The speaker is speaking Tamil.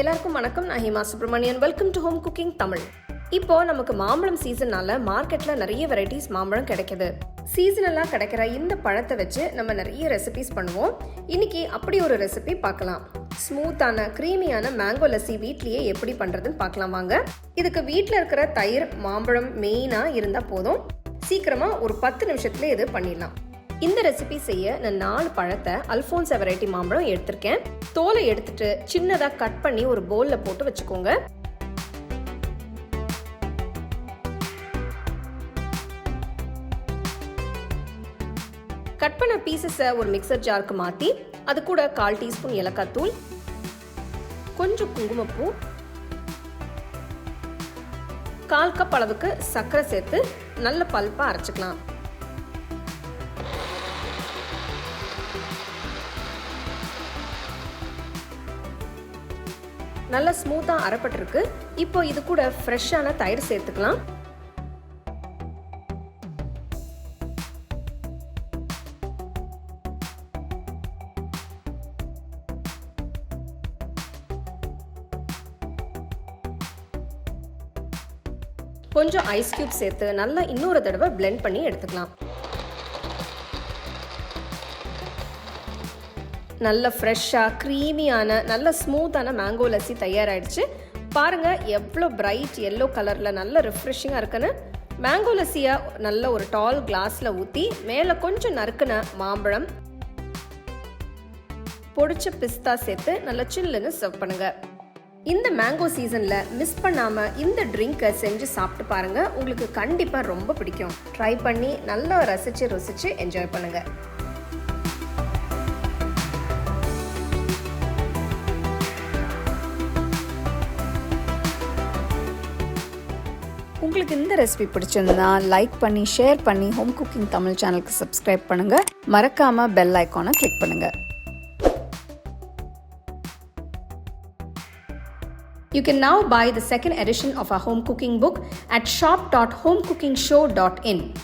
எல்லாருக்கும் வணக்கம். நான் Hima Subramanian welcome to home cooking Tamil இப்போ நமக்கு மாம்பழம் சீசனால மார்க்கெட்ல நிறைய வெரைட்டிஸ் மாம்பழம் கிடைக்குது. சீசனலா கிடைக்கிற இந்த பழத்தை வச்சு நம்ம நிறைய ரெசிபிஸ் பண்ணுவோம். இன்னைக்கு அப்படி ஒரு ரெசிபி பார்க்கலாம். ஸ்மூத்தான க்ரீமியான மேங்கோ லஸ்ஸி வீட்லயே எப்படி பண்றதுன்னு பார்க்கலாம் வாங்க. இதுக்கு வீட்டில் இருக்கிற தயிர் மாம்பழம் மெயினா இருந்தா போதும். சீக்கிரமா ஒரு பத்து நிமிஷத்துல இது பண்ணிடலாம். இந்த ரெசிபி செய்ய நான் நாலு பழத்தை அல்ஃபோன்ஸ் வெரைட்டி மாம்பழம் எடுத்திருக்கேன். தோலை எடுத்துட்டு சின்னதா கட் பண்ணி ஒரு பவுலில் போட்டு வச்சுக்கோங்க. கட் பண்ண பீசஸை ஒரு மிக்சர் ஜாருக்கு மாத்தி அது கூட கால் டீஸ்பூன் ஏலக்காய் தூள் கொஞ்சம் குங்குமப்பூ கால் கப் அளவுக்கு சர்க்கரை சேர்த்து நல்ல பல்பா அரைச்சிக்கலாம். நல்லா ஸ்மூத்தாக அரைப்பட்டிருக்கு. இப்போ இது கூட ஃப்ரெஷ்ஷான தயிர் சேர்த்துக்கலாம். கொஞ்சம் ஐஸ் கியூப் சேர்த்து நல்லா இன்னொரு தடவை பிளெண்ட் பண்ணி எடுத்துக்கலாம். நல்ல ஃப்ரெஷ்ஷாக க்ரீமியான நல்ல ஸ்மூத்தான மேங்கோ லஸ்ஸி தயாராகிடுச்சு பாருங்கள் எவ்வளோ பிரைட் எல்லோ கலரில் நல்ல ரிஃப்ரெஷிங்காக இருக்குன்னு. மேங்கோ லஸ்ஸியை நல்ல ஒரு டால் கிளாஸில் ஊற்றி மேலே கொஞ்சம் நறுக்குன மாம்பழம் பொடிச்ச பிஸ்தா சேர்த்து நல்லா சில்லுன்னு சர்வ் பண்ணுங்கள் இந்த மேங்கோ சீசனில் மிஸ் பண்ணாமல் இந்த ட்ரிங்கை செஞ்சு சாப்பிட்டு பாருங்கள் உங்களுக்கு கண்டிப்பாக ரொம்ப பிடிக்கும். ட்ரை பண்ணி நல்லா ரசித்து ருசித்து என்ஜாய் பண்ணுங்கள் உங்களுக்கு இந்த ரெசிபி பிடிச்சிருந்தா லைக் பண்ணி ஷேர் பண்ணி ஹோம் குக்கிங் தமிழ் சேனலுக்கு சப்ஸ்கிரைப் பண்ணுங்க மறக்காம பெல் ஐக்கானை கிளிக் பண்ணுங்க You can now buy the second edition of our home cooking book at shop.homecookingshow.in.